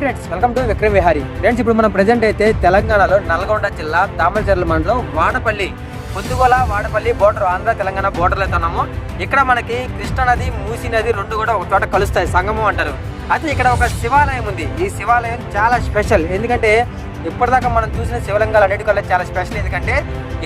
Friends welcome to Vikram Vihari friends ఇప్పుడు మనం present అయితే తెలంగాణలో నల్గొండ జిల్లా తామరచర్ల మండలం వాడపల్లి పొద్దుగోల వాడపల్లి బోర్డర్ ఆంధ్ర తెలంగాణ బోర్డర్లో అయితే ఉన్నాము ఇక్కడ మనకి కృష్ణా నది మూసీ నది రెండు కూడా ఒక చోట కలుస్తాయి సంగమం అంటారు. అయితే ఇక్కడ ఒక శివాలయం ఉంది. ఈ శివాలయం చాలా స్పెషల్ ఎందుకంటే ఇప్పటిదాకా మనం చూసిన శివలింగాలు అన్నిటికల్లా చాలా స్పెషల్ ఎందుకంటే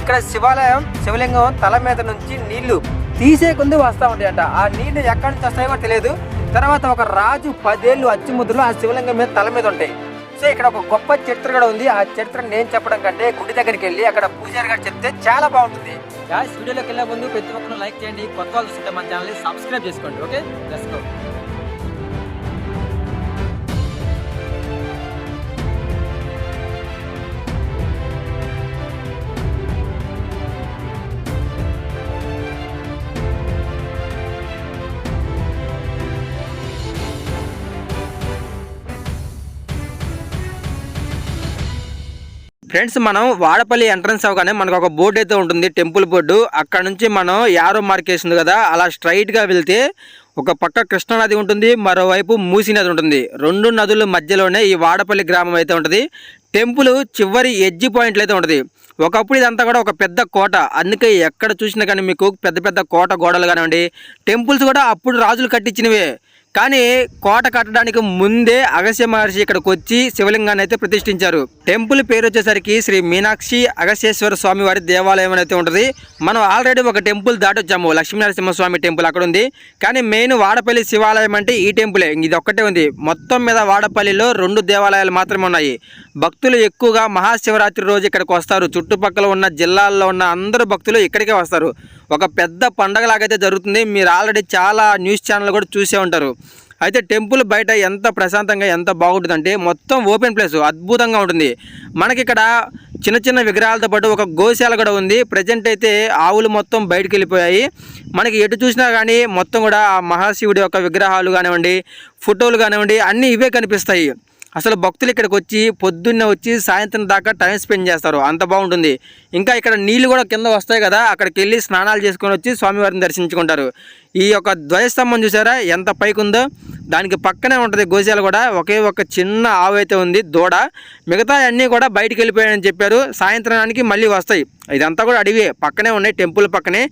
ఇక్కడ శివాలయం శివలింగం తల మీద నుంచి నీళ్ళు తీసే వస్తూ ఉంటాయంట. ఆ నీళ్ళు ఎక్కడి నుంచి వస్తాయో తెలియదు. తర్వాత ఒక రాజు పదేళ్ళు అచ్చుముద్రలు ఆ శివలింగం మీద తల మీద ఉంటాయి. సో ఇక్కడ ఒక గొప్ప చరిత్ర కూడా ఉంది. ఆ చరిత్ర నేను చెప్పడం కంటే గుడి దగ్గరికి వెళ్ళి అక్కడ పూజారి గారు చెప్తే చాలా బాగుంటుంది. గాయస్ వీడియోలోకి వెళ్ళే ముందు ప్రతి ఒక్కరు లైక్ చేయండి. కొత్త వాళ్ళు చూస్తే మన ఛానల్ సబ్స్క్రైబ్ చేసుకోండి. ఓకే? లెట్స్ గో ఫ్రెండ్స్ మనం వాడపల్లి ఎంట్రన్స్ అవగానే మనకు ఒక బోర్డు అయితే ఉంటుంది టెంపుల్ బోర్డు. అక్కడ నుంచి మనం యారో మార్క్ వేసింది కదా అలా స్ట్రైట్గా వెళ్తే ఒక పక్క కృష్ణా నది ఉంటుంది మరోవైపు మూసీ నది ఉంటుంది. రెండు నదుల మధ్యలోనే ఈ వాడపల్లి గ్రామం అయితే ఉంటుంది. టెంపుల్ చివరి ఎడ్జి పాయింట్లు అయితే ఉంటుంది. ఒకప్పుడు ఇదంతా కూడా ఒక పెద్ద కోట. అందుకే ఎక్కడ చూసినా కానీ మీకు పెద్ద పెద్ద కోట గోడలు కానివ్వండి టెంపుల్స్ కూడా అప్పుడు రాజులు కట్టించినవే. కానీ కోట కట్టడానికి ముందే అగస్య మహర్షి ఇక్కడికి వచ్చి శివలింగాన్ని అయితే ప్రతిష్ఠించారు. టెంపుల్ పేరు వచ్చేసరికి శ్రీ మీనాక్షి అగస్యేశ్వర స్వామి వారి దేవాలయం అయితే ఉంటుంది. మనం ఆల్రెడీ ఒక టెంపుల్ దాటొచ్చాము లక్ష్మీనరసింహస్వామి టెంపుల్ అక్కడ ఉంది. కానీ మెయిన్ వాడపల్లి శివాలయం అంటే ఈ టెంపులే. ఇది ఒక్కటే ఉంది. మొత్తం మీద వాడపల్లిలో రెండు దేవాలయాలు మాత్రమే ఉన్నాయి. భక్తులు ఎక్కువగా మహాశివరాత్రి రోజు ఇక్కడికి వస్తారు. చుట్టుపక్కల ఉన్న జిల్లాల్లో ఉన్న అందరూ భక్తులు ఇక్కడికే వస్తారు. ఒక పెద్ద పండగలాగైతే జరుగుతుంది. మీరు ఆల్రెడీ చాలా న్యూస్ ఛానల్ కూడా చూసే ఉంటారు. అయితే టెంపుల్ బయట ఎంత ప్రశాంతంగా ఎంత బాగుంటుందంటే మొత్తం ఓపెన్ ప్లేస్ అద్భుతంగా ఉంటుంది. మనకి ఇక్కడ చిన్న చిన్న విగ్రహాలతో పాటు ఒక గోశాల కూడా ఉంది. ప్రజెంట్ అయితే ఆవులు మొత్తం బయటకు వెళ్ళిపోయాయి. మనకి ఎటు చూసినా కానీ మొత్తం కూడా ఆ మహాశివుడి యొక్క విగ్రహాలు కానివ్వండి ఫోటోలు కానివ్వండి అన్నీ ఇవే కనిపిస్తాయి. అసలు భక్తులు ఇక్కడికి వచ్చి పొద్దున్నే వచ్చి సాయంత్రం దాకా టైం స్పెండ్ చేస్తారు. అంత బాగుంటుంది. ఇంకా ఇక్కడ నీళ్ళు కూడా కింద వస్తాయి కదా అక్కడికి వెళ్ళి స్నానాలు చేసుకొని వచ్చి స్వామివారిని దర్శించుకుంటారు. ఈ యొక్క ధ్వజస్తంభం చూసారా? ఎంత పైకి ఉందో దానికి పక్కనే ఉంటుంది గోశాల కూడా. ఒకే ఒక చిన్న ఆవు అయితే ఉంది దూడ. మిగతా అన్నీ కూడా బయటికి వెళ్ళిపోయాయని చెప్పారు. సాయంత్రానికి మళ్ళీ వస్తాయి. ఇదంతా కూడా అడవి పక్కనే ఉన్నాయి టెంపుల్ పక్కనే.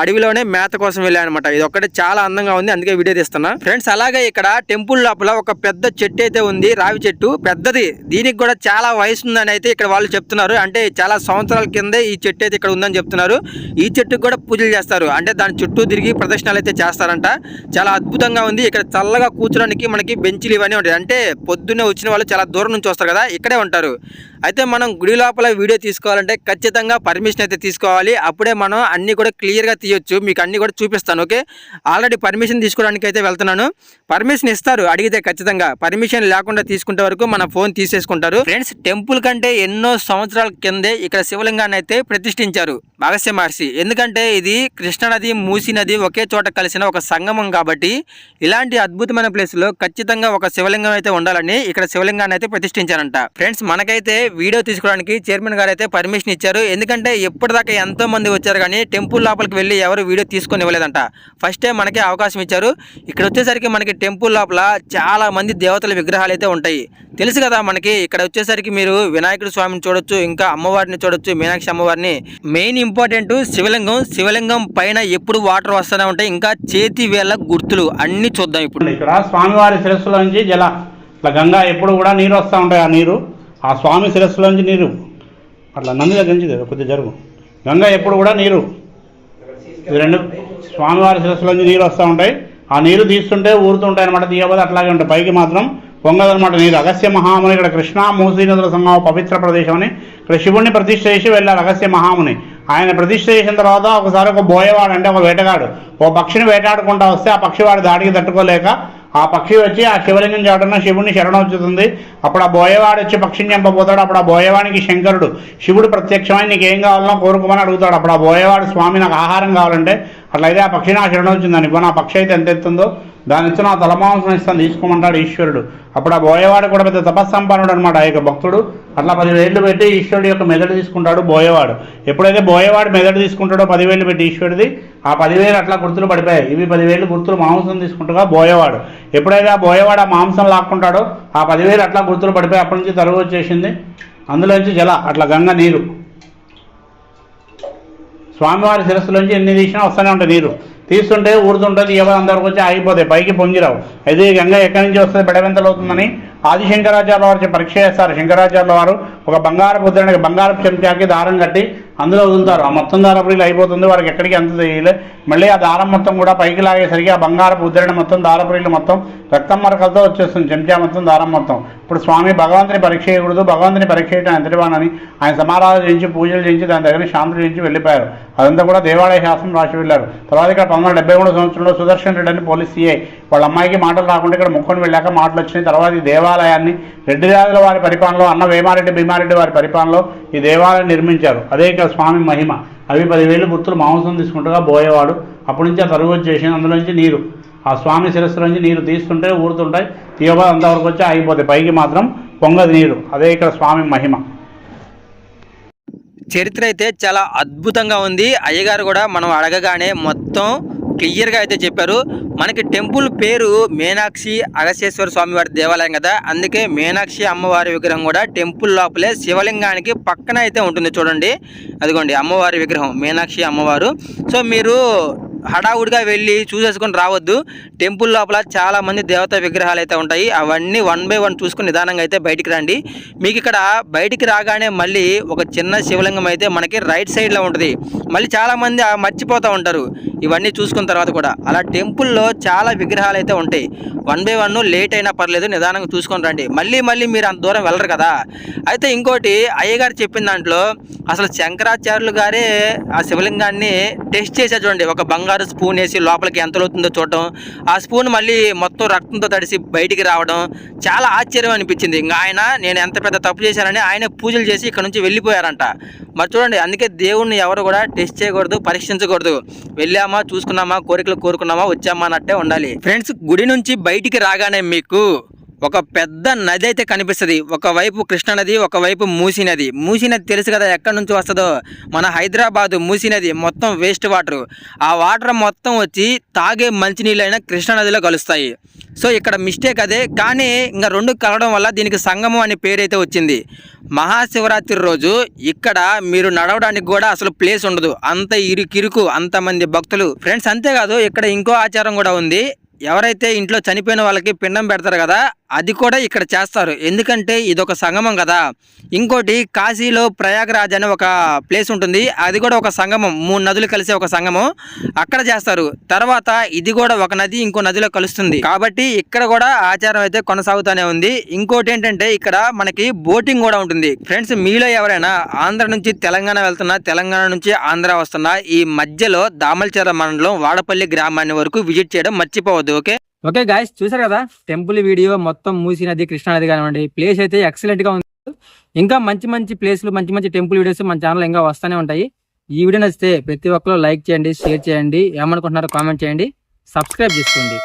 అడవిలోనే మేత కోసం వెళ్ళాయన్నమాట. ఇది ఒక్కటి చాలా అందంగా ఉంది అందుకే వీడియో తీస్తున్నా. ఫ్రెండ్స్ అలాగే ఇక్కడ టెంపుల్ లోపల ఒక పెద్ద చెట్టు అయితే ఉంది రావి చెట్టు. పెద్దది. దీనికి కూడా చాలా వయసు ఉందని అయితే ఇక్కడ వాళ్ళు చెప్తున్నారు. అంటే చాలా సంవత్సరాల కిందే ఈ చెట్టు అయితే ఇక్కడ ఉందని చెప్తున్నారు. ఈ చెట్టుకు కూడా పూజలు చేస్తారు. అంటే దాని చుట్టూ తిరిగి ప్రదర్శనలు అయితే చేస్తారంట. చాలా అద్భుతంగా ఉంది. ఇక్కడ చల్లగా కూర్చోడానికి మనకి బెంచ్లు ఇవన్నీ ఉంటాయి. అంటే పొద్దున్నే వచ్చిన వాళ్ళు చాలా దూరం నుంచి వస్తారు కదా ఇక్కడే ఉంటారు. అయితే మనం గుడి లోపల వీడియో తీసుకోవాలంటే ఖచ్చితంగా పర్మిషన్ అయితే తీసుకోవాలి. అప్పుడే మనం అన్నీ కూడా క్లియర్గా తీయొచ్చు. మీకు అన్నీ కూడా చూపిస్తాను ఓకే? ఆల్రెడీ పర్మిషన్ తీసుకోవడానికి అయితే వెళ్తున్నాను. పర్మిషన్ ఇస్తారు అడిగితే ఖచ్చితంగా. పర్మిషన్ లేకుండా తీసుకుంటే వరకు మన ఫోన్ తీసేసుకుంటారు. ఫ్రెండ్స్ టెంపుల్ కంటే ఎన్నో సంవత్సరాల కిందే ఇక్కడ శివలింగాన్ని అయితే ప్రతిష్ఠించారు అగస్య మహర్షి. ఎందుకంటే ఇది కృష్ణానది మూసీ నది ఒకే చోట కలిసిన ఒక సంగమం కాబట్టి ఇలాంటి అద్భుతమైన ప్లేస్లో ఖచ్చితంగా ఒక శివలింగం అయితే ఉండాలని ఇక్కడ శివలింగాన్ని అయితే ప్రతిష్ఠించారంట. ఫ్రెండ్స్ మనకైతే వీడియో తీసుకోవడానికి చైర్మన్ గారు అయితే పర్మిషన్ ఇచ్చారు. ఎందుకంటే ఎప్పటిదాకా ఎంతో మంది వచ్చారు కానీ టెంపుల్ లోపలికి వెళ్ళి ఎవరు వీడియో తీసుకొని ఇవ్వలేదంట. ఫస్ట్ టైం మనకి అవకాశం ఇచ్చారు. ఇక్కడ వచ్చేసరికి మనకి టెంపుల్ లోపల చాలా మంది దేవతల విగ్రహాలు అయితే ఉంటాయి. తెలుసు కదా మనకి ఇక్కడ వచ్చేసరికి మీరు వినాయకుడు స్వామిని చూడొచ్చు ఇంకా అమ్మవారిని చూడొచ్చు మీనాక్షి అమ్మవారిని. మెయిన్ ఇంపార్టెంట్ శివలింగం శివలింగం పైన ఎప్పుడు వాటర్ వస్తూనే ఉంటాయి. ఇంకా చేతి వేళ్ళ గుర్తులు అన్ని చూద్దాం ఇప్పుడు. ఇక్కడ స్వామివారి శిరస్సులోంచి జల ఇట్లా గంగా ఎప్పుడు కూడా నీరు వస్తూ ఉంటాయి ఆ నీరు. ఆ స్వామి శిరస్సులోంచి నీరు. అట్లా నంది దగ్గర నుంచి కొద్దిగా జరుగు. గంగ ఎప్పుడు కూడా నీరు. ఇది రెండు స్వామివారి శిరస్సులోంచి నీరు వస్తూ ఉంటాయి. ఆ నీరు తీస్తుంటే ఊరుతుంటాయి అనమాట తీయబోతే అట్లాగే ఉంటాయి. పైకి మాత్రం పొంగదనమాట నీరు. అగస్య మహాముని ఇక్కడ కృష్ణా మూసీ నదుల సంగమ పవిత్ర ప్రదేశం అని ఇక్కడ శివుణ్ణి ప్రతిష్ఠ చేసి వెళ్ళారు అగస్య మహాముని. ఆయన ప్రతిష్ఠ చేసిన తర్వాత ఒకసారి ఒక బోయవాడు అంటే ఒక వేటగాడు ఓ పక్షిని వేటాడుకుంటా వస్తే ఆ పక్షి వాడి దాడికి తట్టుకోలేక ఆ పక్షి వచ్చి ఆ శివలింగం చాటున శివుడిని శరణొచ్చుతుంది అప్పుడు ఆ బోయవాడు వచ్చి పక్షిని చంపబోతాడు. అప్పుడు ఆ బోయవానికి శంకరుడు శివుడు ప్రత్యక్షమై నీకు ఏం కావాలనో కోరుకోమని అడుగుతాడు. అప్పుడు ఆ బోయవాడు స్వామి నాకు ఆహారం కావాలంటే అట్లయితే ఆ పక్షి నా శరణొచ్చిందని ఇప్పుడు నా పక్షి అయితే ఎంత ఎత్తుందో దాని ఇచ్చిన ఆ తలమాంసం ఇస్తాను తీసుకోమంటాడు ఈశ్వరుడు. అప్పుడు ఆ బోయవాడు కూడా పెద్ద తపస్సంపన్నుడు అనమాట ఆ యొక్క భక్తుడు అట్లా పదివేళ్ళు పెట్టి ఈశ్వరుడు యొక్క మెదడు తీసుకుంటాడు బోయవాడు. ఎప్పుడైతే బోయవాడు మెదడు తీసుకుంటాడో పదివేలు పెట్టి ఈశ్వరుడిది ఆ పదివేలు అట్లా గుర్తులు పడిపోయాయి. ఇవి పదివేలు గుర్తులు మాంసం తీసుకుంటుగా బోయవాడు. ఎప్పుడైతే ఆ బోయవాడు ఆ మాంసం లాక్కుంటాడో ఆ పదివేలు అట్లా గుర్తులు పడిపోయి అప్పటి నుంచి తరుగు వచ్చేసింది. అందులోంచి జల అట్లా గంగ నీరు. స్వామివారి శిరస్సులోంచి ఎన్ని తీసినా వస్తూనే ఉంటాయి నీరు. తీస్తుంటే ఊరుతుంటుంది ఎవరు అందరికి వచ్చి ఆగిపోతాయి పైకి పొంగిరావు. అయితే గంగ ఎక్కడి నుంచి వస్తుంది బెడవెంతలు అవుతుందని ఆది శంకరాచార్య వారు పరీక్ష చేస్తారు శంకరాచార్య వారు ఒక బంగారపు ఉద్దరణకి బంగారపు చెంచాకి దారం కట్టి అందులో వదులుతారు. ఆ మొత్తం దారపురీలు అయిపోతుంది వారికి ఎక్కడికి అంత తెలియలే. మళ్ళీ ఆ దారం మొత్తం కూడా పైకి లాగేసరికి ఆ బంగారపు ఉద్దరణ మొత్తం దారపురీలు మొత్తం రక్తం మరకలతో వచ్చేస్తుంది చెంచా మొత్తం దారం మొత్తం. ఇప్పుడు స్వామి భగవంతుని పరీక్ష చేయకూడదు భగవంతుని పరీక్ష చేయడం ఎంతటివానని ఆయన సమారాధన చేయించి పూజలు చేయించి దాని దగ్గర శాంతులు చేయించి వెళ్ళిపోయారు. అదంతా కూడా దేవాలయ శాస్త్రం రాసి వెళ్ళారు. తర్వాత ఇక్కడ పంతొమ్మిది డెబ్బై మూడు సంవత్సరంలో సుదర్శన్ రెడ్డి అని పోలీస్ సిఐ వాళ్ళ అమ్మాయికి మాటలు రాకుండా ఇక్కడ ముక్కొని వెళ్ళాక మాటలు వచ్చినాయి. తర్వాత ఈ దేవాలయాన్ని రెడ్డి రాజుల వారి పరిపాలనలో అన్న వేమారెడ్డి భీమారెడ్డి వారి పరిపాలనలో ఈ దేవాలయం నిర్మించారు. అదే ఇక్కడ స్వామి మహిమ. అవి పదివేలు గుర్తులు మాంసం తీసుకుంటగా పోయేవాడు అప్పటి నుంచి ఆ తరుగు అందులో నుంచి నీరు. ఆ స్వామి శిరస్సు నుంచి నీరు తీస్తుంటే ఊరుతుంటాయి. తీయబా అంతవరకు వచ్చి ఆగిపోతాయి. పైకి మాత్రం పొంగది నీరు. అదే ఇక్కడ స్వామి మహిమ. చరిత్ర అయితే చాలా అద్భుతంగా ఉంది. అయ్యగారు కూడా మనం అడగగానే మొత్తం క్లియర్గా అయితే చెప్పారు. మనకి టెంపుల్ పేరు మీనాక్షి అగసేశ్వర స్వామి వారి దేవాలయం కదా. అందుకే మీనాక్షి అమ్మవారి విగ్రహం కూడా టెంపుల్ లోపలే శివలింగానికి పక్కన అయితే ఉంటుంది చూడండి. అదిగోండి అమ్మవారి విగ్రహం మీనాక్షి అమ్మవారు. సో మీరు హడావుడిగా వెళ్ళి చూసేసుకొని రావద్దు. టెంపుల్ లోపల చాలా మంది దేవతా విగ్రహాలు అయితే ఉంటాయి. అవన్నీ వన్ బై వన్ చూసుకుని నిదానంగా అయితే బయటికి రండి. మీకు ఇక్కడ బయటికి రాగానే మళ్ళీ ఒక చిన్న శివలింగం అయితే మనకి రైట్ సైడ్లో ఉంటుంది. మళ్ళీ చాలా మంది ఆ మర్చిపోతూ ఉంటారు. ఇవన్నీ చూసుకున్న తర్వాత కూడా. అలా టెంపుల్లో చాలా విగ్రహాలు అయితే ఉంటాయి. వన్ బై వన్ లేట్ అయినా పర్లేదు నిదానంగా చూసుకొని రండి. మళ్ళీ మళ్ళీ మీరు అంత దూరం వెళ్ళరు కదా. అయితే ఇంకోటి అయ్యగారు చెప్పిన దాంట్లో అసలు శంకరాచార్యులు గారే ఆ శివలింగాన్ని టెస్ట్ చేశారు చూడండి. ఒక బంగారు స్పూన్ వేసి లోపలికి ఎంత లోతుందో చూడటం ఆ స్పూన్ మళ్ళీ మొత్తం రక్తంతో తడిసి బయటికి రావడం చాలా ఆశ్చర్యం అనిపించింది. ఇంకా ఆయన నేను ఎంత పెద్ద తప్పు చేశానని ఆయన పూజలు చేసి ఇక్కడ నుంచి వెళ్ళిపోయారంట. మరి చూడండి అందుకే దేవుణ్ణి ఎవరు కూడా టెస్ట్ చేయకూడదు పరీక్షించకూడదు. వెళ్ళామా చూసుకున్నామా కోరికలు కోరుకున్నామా వచ్చామా అన్నట్టే ఉండాలి. ఫ్రెండ్స్ గుడి నుంచి బయటికి రాగానే మీకు ఒక పెద్ద నది అయితే కనిపిస్తుంది. ఒకవైపు కృష్ణానది ఒకవైపు మూసీ నది. మూసీ నది తెలుసు కదా ఎక్కడి నుంచి వస్తుందో? మన హైదరాబాదు మూసీ నది మొత్తం వేస్ట్ వాటర్. ఆ వాటర్ మొత్తం వచ్చి తాగే మంచినీళ్ళైన కృష్ణానదిలో కలుస్తాయి. సో ఇక్కడ మిస్టేక్ అదే. కానీ ఇంకా రెండు కలవడం వల్ల దీనికి సంగమం అనే పేరైతే వచ్చింది. మహాశివరాత్రి రోజు ఇక్కడ మీరు నడవడానికి కూడా అసలు ప్లేస్ ఉండదు. అంత ఇరుకిరుకు అంతమంది భక్తులు. ఫ్రెండ్స్ అంతేకాదు ఇక్కడ ఇంకో ఆచారం కూడా ఉంది. ఎవరైతే ఇంట్లో చనిపోయిన వాళ్ళకి పిండం పెడతారు కదా అది కూడా ఇక్కడ చేస్తారు. ఎందుకంటే ఇది ఒక సంగమం కదా. ఇంకోటి కాశీలో ప్రయాగరాజ్ అనే ఒక ప్లేస్ ఉంటుంది. అది కూడా ఒక సంగమం. మూడు నదులు కలిసే ఒక సంగమం. అక్కడ చేస్తారు. తర్వాత ఇది కూడా ఒక నది ఇంకో నదిలో కలుస్తుంది. కాబట్టి ఇక్కడ కూడా ఆచారం అయితే కొనసాగుతూనే ఉంది. ఇంకోటి ఏంటంటే ఇక్కడ మనకి బోటింగ్ కూడా ఉంటుంది. ఫ్రెండ్స్ మీలో ఎవరైనా ఆంధ్ర నుంచి తెలంగాణ వెళ్తున్నా తెలంగాణ నుంచి ఆంధ్ర వస్తున్నా ఈ మధ్యలో దామలచేర మండలం వాడపల్లి గ్రామాన్ని వరకు విజిట్ చేయడం మర్చిపోవద్దు ఓకే? ఓకే గాయస్ చూసారు కదా? టెంపుల్ వీడియో మొత్తం మూసి నది కృష్ణా నది కానివ్వండి. ప్లేస్ అయితే ఎక్సలెంట్గా ఉంది. ఇంకా మంచి మంచి ప్లేస్లు మంచి మంచి టెంపుల్ వీడియోస్ మన ఛానల్ ఇంకా వస్తూనే ఉంటాయి. ఈ వీడియో నచ్చితే ప్రతి ఒక్కరు లైక్ చేయండి షేర్ చేయండి. ఏమనుకుంటున్నారో కామెంట్ చేయండి. సబ్స్క్రైబ్ చేసుకోండి.